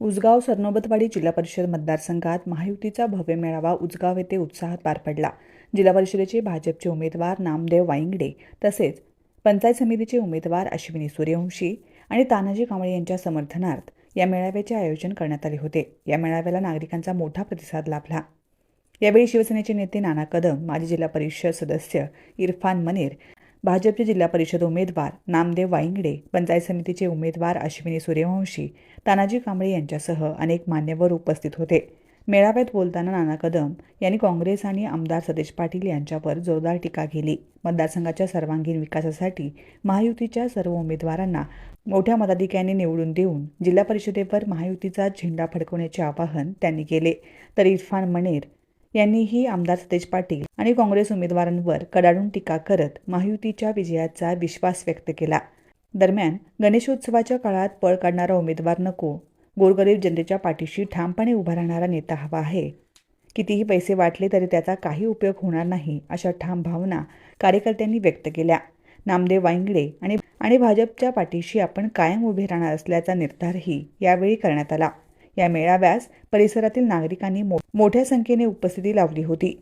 उजगाव सरनोबतवाडी जिल्हा परिषद मतदारसंघात महायुतीचा भव्य मेळावा उजगाव येथे उत्साहात पार पडला. जिल्हा परिषदेचे भाजपचे उमेदवार नामदेव वाईंगडे तसेच पंचायत समितीचे उमेदवार अश्विनी सूर्यवंशी आणि तानाजी कांबळे यांच्या समर्थनार्थ या मेळाव्याचे आयोजन करण्यात आले होते. या मेळाव्याला नागरिकांचा मोठा प्रतिसाद लाभला. यावेळी शिवसेनेचे नेते नाना कदम माजी जिल्हा परिषद सदस्य इरफान मनेर भाजपचे जिल्हा परिषद उमेदवार नामदेव वाईंगडे पंचायत समितीचे उमेदवार अश्विनी सूर्यवंशी तानाजी कांबळे यांच्यासह अनेक मान्यवर उपस्थित होते. मेळाव्यात बोलताना नाना कदम यांनी काँग्रेस आणि आमदार सतेज पाटील यांच्यावर जोरदार टीका केली. मतदारसंघाच्या सर्वांगीण विकासासाठी महायुतीच्या सर्व उमेदवारांना मोठ्या मताधिक्याने निवडून देऊन जिल्हा परिषदेवर महायुतीचा झेंडा फडकवण्याचे आवाहन त्यांनी केले. तर इरफान मनेर यांनीही आमदार सतेज पाटील आणि काँग्रेस उमेदवारांवर कडाडून टीका करत महायुतीच्या विजयाचा विश्वास व्यक्त केला. दरम्यान गणेशोत्सवाच्या काळात पळ काढणारा उमेदवार नको गोरगरीब जनतेच्या पाठीशी ठामपणे उभा राहणारा नेता हवा आहे. कितीही पैसे वाटले तरी त्याचा काही उपयोग होणार नाही अशा ठाम भावना कार्यकर्त्यांनी व्यक्त केल्या. नामदेव वांगडे आणि आणि भाजपच्या पाठीशी आपण कायम उभे राहणार असल्याचा निर्धारही यावेळी करण्यात आला. या मेळाव्यास परिसरातील नागरिकांनी मोठ्या संख्येने उपस्थिती लावली होती.